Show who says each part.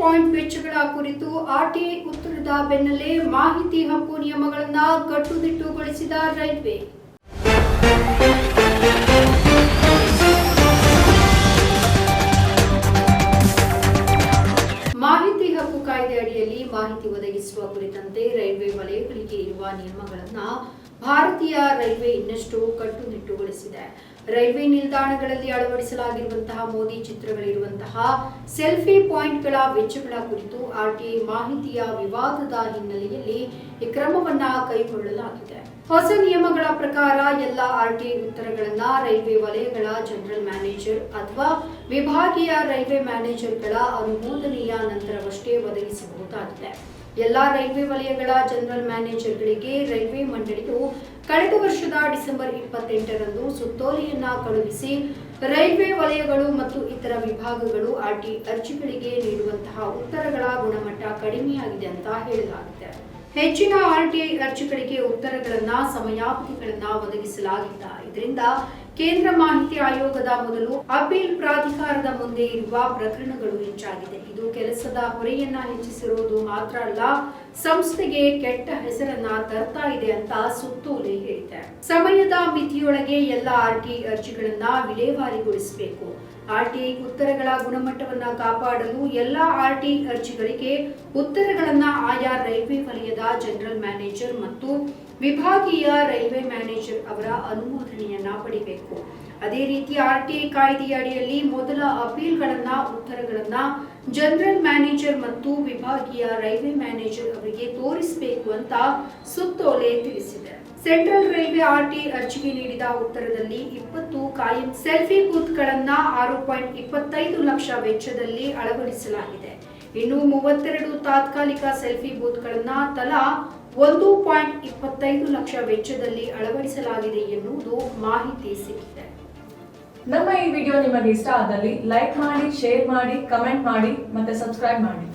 Speaker 1: Point ವೆಚ್ಚಗಳ ಕುರಿತು RTI ಉತ್ತರದ ಬೆನ್ನಲ್ಲೇ ಮಾಹಿತಿ ಹಕ್ಕು ನಿಯಮಗಳನ್ನು ಕಟ್ಟುನಿಟ್ಟುಗೊಳಿಸಿದ ರೈಲ್ವೆ. ಮಾಹಿತಿ ಹಕ್ಕು ಕಾಯ್ದೆ ಅಡಿಯಲ್ಲಿ ಮಾಹಿತಿ ಒದಗಿಸುವ ಕುರಿತಂತೆ ರೈಲ್ವೆ ವಲಯಗಳಿಗೆ ಇರುವ ನಿಯಮಗಳನ್ನು ಭಾರತೀಯ ರೈಲ್ವೆ ಇನ್ನಷ್ಟು ಕಟ್ಟುನಿಟ್ಟುಗೊಳಿಸಿದೆ. ರೈಲ್ವೆ ನಿಲ್ದಾಣಗಳಲ್ಲಿ ಅಳವಡಿಸಲಾಗಿರುವಂತಹ ಮೋದಿ ಚಿತ್ರಗಳಿರುವಂತಹ ಸೆಲ್ಫಿ ಪಾಯಿಂಟ್ಗಳ ವೆಚ್ಚಗಳ ಕುರಿತು ಆರ್ಟಿಐ ಮಾಹಿತಿಯ ವಿವಾದದ ಹಿನ್ನೆಲೆಯಲ್ಲಿ ಈ ಕ್ರಮವನ್ನ ಕೈಗೊಳ್ಳಲಾಗಿದೆ. ಹೊಸ ನಿಯಮಗಳ ಪ್ರಕಾರ ಎಲ್ಲ ಆರ್ಟಿಐ ಉತ್ತರಗಳನ್ನ ರೈಲ್ವೆ ವಲಯಗಳ ಜನರಲ್ ಮ್ಯಾನೇಜರ್ ಅಥವಾ ವಿಭಾಗೀಯ ರೈಲ್ವೆ ಮ್ಯಾನೇಜರ್ಗಳ ಅನುಮೋದನೆಯ ನಂತರವಷ್ಟೇ ಒದಗಿಸಬಹುದಾಗಿದೆ. ಎಲ್ಲಾ ರೈಲ್ವೆ ವಲಯಗಳ ಜನರಲ್ ಮ್ಯಾನೇಜರ್ಗಳಿಗೆ ರೈಲ್ವೆ ಮಂಡಳಿಯು ಕಳೆದ ವರ್ಷದ ಡಿಸೆಂಬರ್ ಇಪ್ಪತ್ತೆಂಟರಂದು ಸುತ್ತೋಲೆಯನ್ನ ಕಳುಹಿಸಿ ರೈಲ್ವೆ ವಲಯಗಳು ಮತ್ತು ಇತರ ವಿಭಾಗಗಳು ಆರ್ಟಿ ಅರ್ಜಿಗಳಿಗೆ ನೀಡುವಂತಹ ಉತ್ತರಗಳ ಗುಣಮಟ್ಟ ಕಡಿಮೆಯಾಗಿದೆ ಅಂತ ಹೇಳಲಾಗಿದೆ. ಹೆಚ್ಚಿನ ಆರ್ಟಿಐ ಅರ್ಜಿಗಳಿಗೆ ಉತ್ತರಗಳನ್ನ, ಸಮಯಾವಧಿಗಳನ್ನ ಒದಗಿಸಲಾಗಿಲ್ಲ. ಇದರಿಂದ ಕೇಂದ್ರ ಮಾಹಿತಿ ಆಯೋಗದ ಮೊದಲು ಅಪೀಲ್ ಪ್ರಾಧಿಕಾರದ ಮುಂದೆ ಇರುವ ಪ್ರಕರಣಗಳು ಹೆಚ್ಚಾಗಿದೆ. ಇದು ಕೆಲಸದ ಹೊರೆಯನ್ನ ಹೆಚ್ಚಿಸಿರುವುದು ಮಾತ್ರ ಅಲ್ಲ, ಸಂಸ್ಥೆಗೆ ಕೆಟ್ಟ ಹೆಸರನ್ನ ತರ್ತಾ ಇದೆ ಅಂತ ಸುತ್ತೋಲೆ ಹೇಳಿದೆ. ಸಮಯದ ಮಿತಿಯೊಳಗೆ ಎಲ್ಲ ಆರ್ಟಿಐ ಅರ್ಜಿಗಳನ್ನ ವಿಲೇವಾರಿಗೊಳಿಸಬೇಕು. ಆರ್ಟಿಐ ಉತ್ತರಗಳ ಗುಣಮಟ್ಟವನ್ನ ಕಾಪಾಡಲು ಎಲ್ಲ ಆರ್ಟಿಐ ಅರ್ಜಿಗಳಿಗೆ ಉತ್ತರಗಳನ್ನ ಆಯಾ ರೈಲ್ವೆ ವಲಯದ ಜನರಲ್ ಮ್ಯಾನೇಜರ್ ಮತ್ತು ವಿಭಾಗೀಯ ರೈಲ್ವೆ ಮ್ಯಾನೇಜರ್ ಅವರ ಅನುಮೋದನೆಯನ್ನ ಪಡಿಬೇಕು. ಅದೇ ರೀತಿ ಆರ್ಟಿಐ ಕಾಯ್ದೆಯ ಅಡಿಯಲ್ಲಿ ಮೊದಲ ಅಪೀಲ್ಗಳನ್ನ, ಉತ್ತರಗಳನ್ನ ಜನರಲ್ ಮ್ಯಾನೇಜರ್ ಮತ್ತು ವಿಭಾಗೀಯ ರೈಲ್ವೆ ಮ್ಯಾನೇಜರ್ ಅವರಿಗೆ ತೋರಿಸಬೇಕು ಅಂತ ಸುತ್ತೋಲೆ ತಿಳಿಸಿದೆ. ಸೆಂಟ್ರಲ್ ರೈಲ್ವೆ ಆರ್ಟಿಐ ಅರ್ಜಿಗೆ ನೀಡಿದ ಉತ್ತರದಲ್ಲಿ ಇಪ್ಪತ್ತು ಕಾಯಂ ಸೆಲ್ಫಿ ಬೂತ್ಗಳನ್ನ ಆರು ಪಾಯಿಂಟ್ ಇಪ್ಪತ್ತೈದು ಲಕ್ಷ ವೆಚ್ಚದಲ್ಲಿ ಅಳವಡಿಸಲಾಗಿದೆ. ಇನ್ನು ಮೂವತ್ತೆರಡು ತಾತ್ಕಾಲಿಕ ಸೆಲ್ಫಿ ಬೂತ್ಗಳನ್ನು ತಲಾ ಒಂದು ಪಾಯಿಂಟ್ ಇಪ್ಪತ್ತೈದು ಲಕ್ಷ ವೆಚ್ಚದಲ್ಲಿ ಅಳವಡಿಸಲಾಗಿದೆ ಎನ್ನುವುದು ಮಾಹಿತಿ ಸಿಕ್ಕಿದೆ.
Speaker 2: ನಮ್ಮ ಈ ವಿಡಿಯೋ ನಿಮಗೆ ಇಷ್ಟ ಆದಲ್ಲಿ ಲೈಕ್ ಮಾಡಿ, ಶೇರ್ ಮಾಡಿ, ಕಮೆಂಟ್ ಮಾಡಿ ಮತ್ತೆ ಸಬ್ಸ್ಕ್ರೈಬ್ ಮಾಡಿ.